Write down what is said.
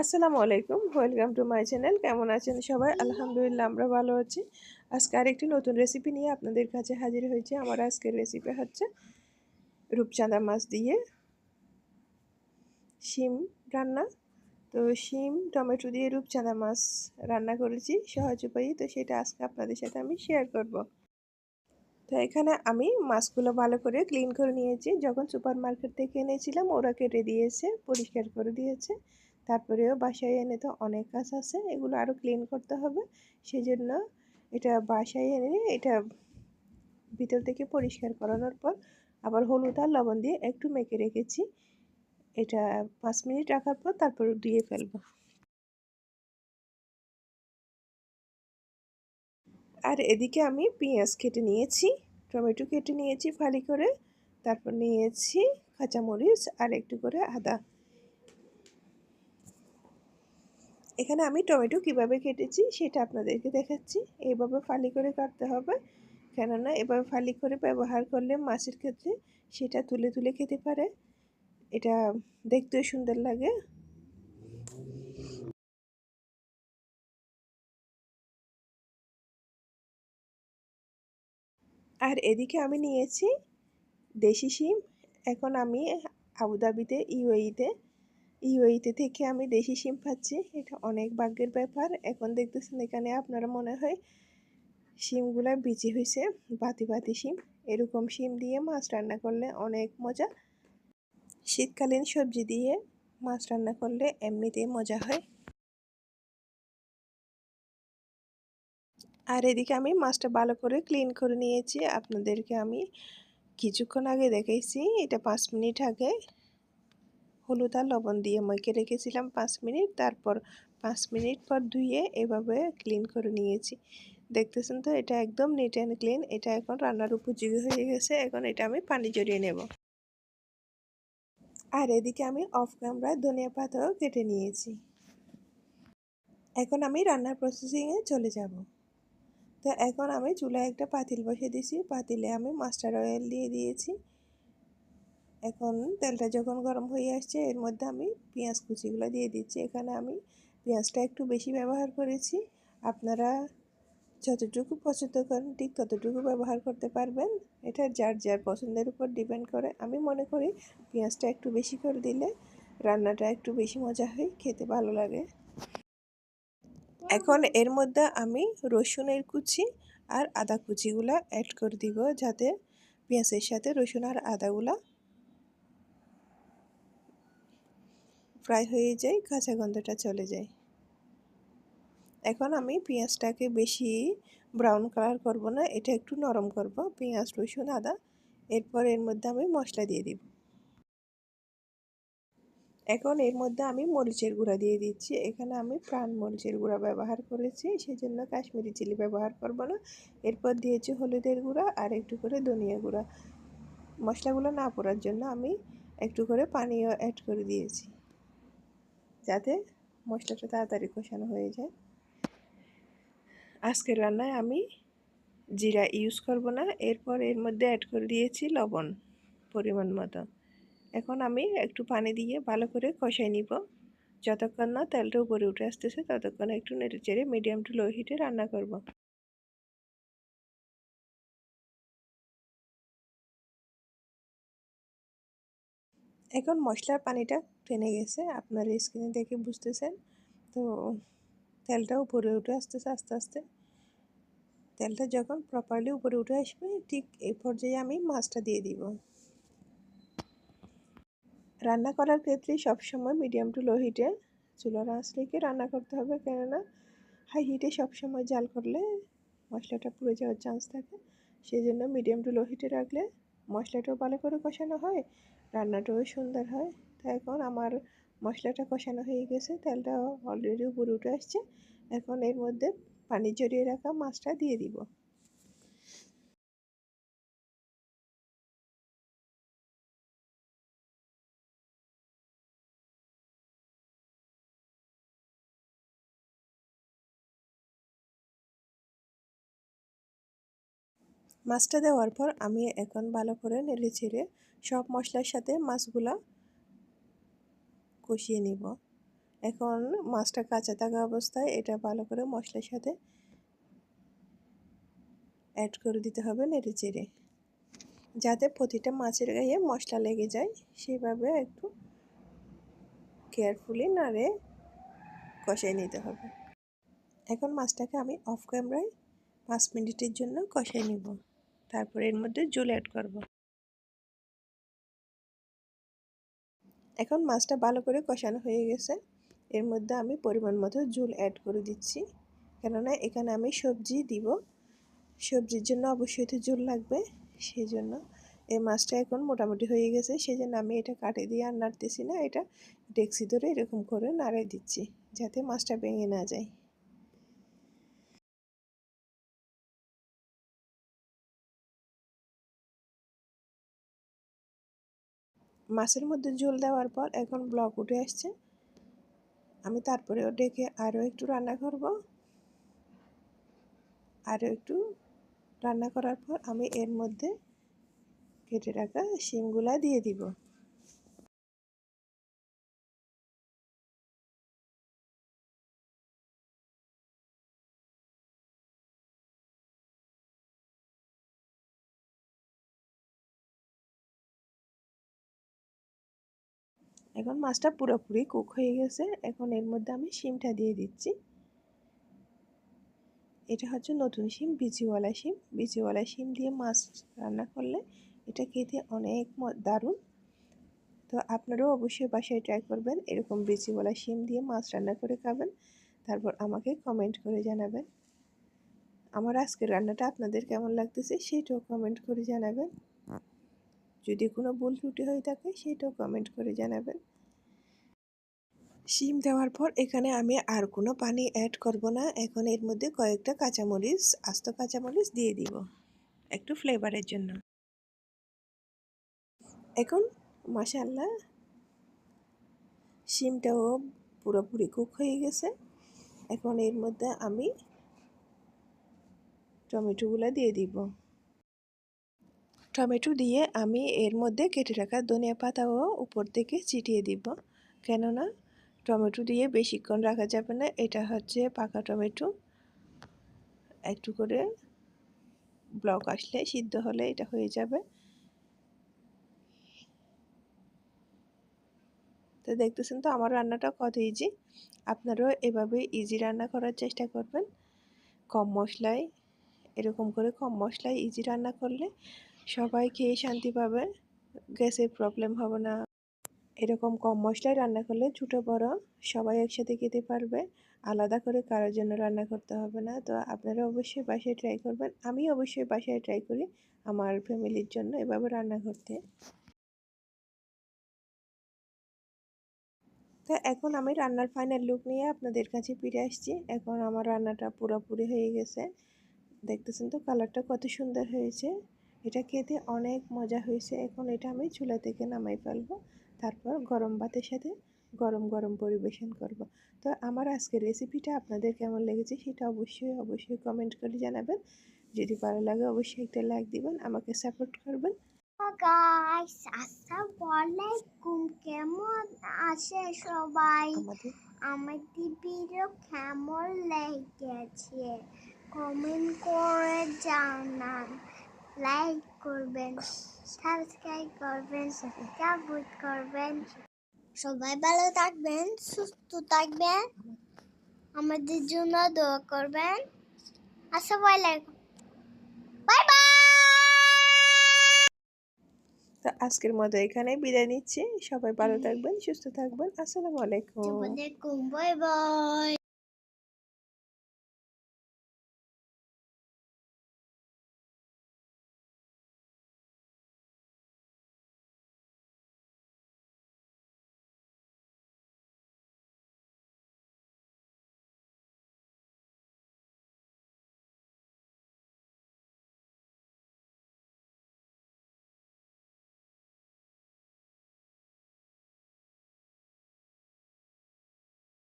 আসসালামু আলাইকুম welcome to my channel কেমন আছেন সবাই? আলহামদুলিল্লাহ, আমরা ভালো আছি। আজকে আরেকটি নতুন রেসিপি নিয়ে আপনাদের কাছে হাজির হয়েছে। আমার আজকের রেসিপি হচ্ছে রূপচাঁদা মাছ দিয়ে শিম রান্না। তো শিম, টমেটো দিয়ে রূপচাঁদা মাছ রান্না করেছি, সহজ উপায়ে। তো সেটা আজকে আপনাদের সাথে আমি শেয়ার করব। তো এখানে আমি মাছগুলো ভালো করে ক্লিন করে নিয়েছি। যখন সুপার মার্কেট থেকে এনেছিলাম, ওরা কেটে দিয়েছে, পরিষ্কার করে দিয়েছে। তারপরেও বাসায় এনে তো অনেক কাজ আছে, এগুলো আরও ক্লিন করতে হবে। সেই জন্য এটা বাসায় এনে এটা ভিতর থেকে পরিষ্কার করানোর পর আবার হলুদ আর লবণ দিয়ে একটু মেখে রেখেছি। এটা পাঁচ মিনিট রাখার পর তারপর দিয়ে ফেলব। আর এদিকে আমি পেঁয়াজ কেটে নিয়েছি। টমেটো কেটে নিয়েছি ফালি করে। তারপর নিয়েছি কাঁচামরিচ আর একটু করে আদা। এখানে আমি টমেটো কীভাবে কেটেছি সেটা আপনাদেরকে দেখাচ্ছি। এইভাবে ফালি করে কাটতে হবে। কেননা এভাবে ফালি করে ব্যবহার করলে মাছের ক্ষেত্রে সেটা তুলে তুলে খেতে পারে। এটা দেখতেও সুন্দর লাগে। আর এদিকে আমি নিয়েছি দেশি সিম এখন আমি আবুধাবিতে, ইউএইতে ইউএইতে থেকে আমি দেশি সিম পাচ্ছি এটা অনেক ভাগ্যের ব্যাপার। এখন দেখতেছেন এখানে আপনারা মনে হয় শিমগুলা বিচি হয়েছে বাতি বাতি শিম। এরকম শিম দিয়ে মাছ রান্না করলে অনেক মজা। শীতকালীন সবজি দিয়ে মাছ রান্না করলে এমনিতেই মজা হয়। আর এদিকে আমি মাছটা ভালো করে ক্লিন করে নিয়েছি। আপনাদেরকে আমি কিছুক্ষণ আগে দেখেছি এটা পাঁচ মিনিট আগে। হলুদ আর লবণ দিয়ে মেখে রেখেছিলাম পাঁচ মিনিট, তারপর পাঁচ মিনিট পর ধুয়ে এভাবে ক্লিন করে নিয়েছি। দেখতেছেন তো, এটা একদম নিট অ্যান্ড ক্লিন এটা এখন রান্নার উপযোগী হয়ে গেছে, এখন এটা আমি পানি জড়িয়ে নেব। আর এদিকে আমি অফ ক্যামেরায় ধনিয়া পাতাও কেটে নিয়েছি। এখন আমি রান্নার প্রসেসিংয়ে চলে যাব। তো এখন আমি চুলায় একটা পাতিল বসে দিয়েছি। পাতিলে আমি মাস্টার অয়েল দিয়ে দিয়েছি। এখন তেলটা যখন গরম হয়ে আসছে, এর মধ্যে আমি পেঁয়াজ কুচিগুলো দিয়ে দিচ্ছি। এখানে আমি পেঁয়াজটা একটু বেশি ব্যবহার করেছি। আপনারা যতটুকু পছন্দ করেন, ঠিক ততটুকু ব্যবহার করতে পারবেন। এটা যার যার পছন্দের উপর ডিপেন্ড করে। আমি মনে করি পেঁয়াজটা একটু বেশি করে দিলে রান্নাটা একটু বেশি মজা হয়, খেতে ভালো লাগে। এখন এর মধ্যে আমি রসুনের কুচি আর আদা কুচিগুলো অ্যাড করে দিব যাতে পেঁয়াজের সাথে রসুন আর আদাগুলা ফ্রাই হয়ে যায়, কাঁচা গন্ধটা চলে যায়। এখন আমি পেঁয়াজটাকে বেশি ব্রাউন কালার করব না, এটা একটু নরম করব, পেঁয়াজ, রসুন, আদা, এরপর এর মধ্যে আমি মশলা দিয়ে দিব। এখন এর মধ্যে আমি মরিচের গুঁড়া দিয়ে দিচ্ছি। এখানে আমি প্রাণ মরিচের গুঁড়া ব্যবহার করেছি, সেজন্য কাশ্মীরি চিলি ব্যবহার করব না। এরপর দিয়েছি হলুদের গুঁড়া আর একটু করে ধনিয়া গুঁড়া। মশলাগুলো না পড়ার জন্য আমি একটু করে পানিও অ্যাড করে দিয়েছি, যাতে মশলাটা তাড়াতাড়ি কষানো হয়ে যায়। আজকের রান্নায় আমি জিরা ইউজ করব না, এরপর এর মধ্যে অ্যাড করে দিয়েছি লবণ পরিমাণ মতো। এখন আমি একটু পানি দিয়ে ভালো করে কষাই নিব। যতক্ষণ না তেলটা উপরে উঠে আসতেছে, ততক্ষণ একটু নেড়ে চেড়ে মিডিয়াম টু লো হিটে রান্না করব। এখন মশলার পানিটা টেনে গেছে, আপনার স্কিনে দেখে বুঝতেছেন। তো তেলটা উপরে উঠে আসতেছে, আস্তে আস্তে। তেলটা যখন প্রপারলি উপরে উঠে আসবে, ঠিক এই পর্যায়ে আমি মাছটা দিয়ে দিব। রান্না করার ক্ষেত্রে সবসময় মিডিয়াম টু লো হিটে চুলার আঁচ রেখে রান্না করতে হবে। কেননা হাই হিটে সবসময় জাল করলে মশলাটা পুড়ে যাওয়ার চান্স থাকে। সেই জন্য মিডিয়াম টু লো হিটে রাখলে মশলাটাও ভালো করে কষানো হয়, রান্নাটাও সুন্দর হয়। তাই এখন আমার মশলাটা কষানো হয়ে গেছে, তেলটা অলরেডি উপরে উঠে আসছে। এখন এর মধ্যে পানি জড়িয়ে রাখা মাছটা দিয়ে দিব। মাছটা দেওয়ার পর আমি এখন ভালো করে নেড়ে ছেড়ে সব মশলার সাথে মাছগুলা কষিয়ে নিব। এখন মাছটা কাঁচা থাকা অবস্থায় এটা ভালো করে মশলার সাথে অ্যাড করে দিতে হবে নেড়ে চেড়ে। যাতে প্রতিটা মাছের গায়ে মশলা লেগে যায়, সেভাবে একটু কেয়ারফুলি নাড়ে কষাই নিতে হবে। এখন মাছটাকে আমি অফ ক্যামেরায় পাঁচ মিনিটের জন্য কষাই নিব। তারপর এর মধ্যে জল অ্যাড করব। এখন মাছটা ভালো করে কষানো হয়ে গেছে। এর মধ্যে আমি পরিমাণ মতো জল অ্যাড করে দিচ্ছি। কেননা এখানে আমি সবজি দিব। সবজির জন্য অবশ্যই তো জল লাগবে। সেই জন্য এই মাছটা এখন মোটামুটি হয়ে গেছে। সেই জন্য আমি এটা কাটে দিয়ে আর নাড়তেছি না। এটা ডেক্সি ধরে এরকম করে নাড়াই দিচ্ছি, যাতে মাছটা ভেঙে না যায়। মাছের মধ্যে ঝোল দেওয়ার পর এখন ব্লক উঠে আসছে। আমি তারপরেও ডেকে আরও একটু রান্না করব। আরও একটু রান্না করার পর আমি এর মধ্যে কেটে রাখা শিমগুলা দিয়ে দিব। এখন মাছটা পুরোপুরি কুক হয়ে গেছে। এখন এর মধ্যে আমি শিমটা দিয়ে দিচ্ছি। এটা হচ্ছে নতুন শিম, বিচিওয়ালা শিম। বিচিওয়ালা শিম দিয়ে মাছ রান্না করলে এটা খেতে অনেক দারুণ। তো আপনারাও অবশ্যই বাসায় ট্রাই করবেন। এরকম বিচিওয়ালা শিম দিয়ে মাছ রান্না করে খাবেন। তারপর আমাকে কমেন্ট করে জানাবেন। আমার আজকের রান্নাটা আপনাদের কেমন লাগতেছে সেটাও কমেন্ট করে জানাবেন। যদি কোনো ভুল ত্রুটি হয়ে থাকে সেটাও কমেন্ট করে জানাবেন। শিম দেওয়ার পর এখানে আমি আর কোনো পানি অ্যাড করব না। এখন এর মধ্যে কয়েকটা কাঁচামরিচ, আস্ত কাঁচামরিচ দিয়ে দিব একটু ফ্লেভারের জন্য। এখন মাসাল্লাহ শিমটাও পুরোপুরি কুক হয়ে গেছে। এখন এর মধ্যে আমি টমেটোগুলো দিয়ে দিব। টমেটো দিয়ে আমি এর মধ্যে কেটে রাখা ধনিয়া পাতাও উপর থেকে চিটিয়ে দিব। কেননা টমেটো দিয়ে বেশিক্ষণ রাখা যাবে না, এটা হচ্ছে পাকা টমেটো। একটু করে ব্লক আসলে সিদ্ধ হলে এটা হয়ে যাবে। তো দেখতেছেন তো আমার রান্নাটা কত ইজি আপনারাও এভাবে ইজি রান্না করার চেষ্টা করবেন। কম মশলায়, এরকম করে কম মশলায় ইজি রান্না করলে সবাই খেয়ে শান্তি পাবে গ্যাসের প্রবলেম হবে না। এরকম কম মশলায় রান্না করলে ছোটো বড় সবাই একসাথে খেতে পারবে, আলাদা করে কারোর জন্য রান্না করতে হবে না। তো আপনারা অবশ্যই বাসায় ট্রাই করবেন। আমি অবশ্যই বাসায় ট্রাই করি আমার ফ্যামিলির জন্য এভাবে রান্না করতে। তো এখন আমি রান্নার ফাইনাল লুক নিয়ে আপনাদের কাছে ফিরে আসছি। এখন আমার রান্নাটা পুরোপুরি হয়ে গেছে। দেখতেছেন তো কালারটা কত সুন্দর হয়েছে। এটা খেতে অনেক মজা হয়েছে। এখন এটা আমি চুলা থেকে নামাই ফেলব। তারপর গরম ভাতের সাথে গরম গরম পরিবেশন করব। তো আমার আজকের রেসিপিটা আপনাদের কেমন লেগেছে সেটা অবশ্যই অবশ্যই কমেন্ট করে জানাবেন। যদি ভালো লাগে অবশ্যই একটা লাইক দিবেন আমাকে সাপোর্ট করবেন। গাইস আসসালামু আলাইকুম কেমন আছে সবাই? আমাদের? ভিডিও কেমন লেগেছে? কমেন্ট করে জানান। লাইক করবেন সাবস্ক্রাইব করবেন সাপোর্ট করবেন। সবাই ভালো থাকবেন সুস্থ থাকবেন। আমাদের জন্য দোয়া করবেন। আসসালামু আলাইকুম। বাই বাই তো আজকের মতো এখানে বিদায় নিচ্ছি। সবাই ভালো থাকবেন সুস্থ থাকবেন। আসসালামু আলাইকুম। Bye bye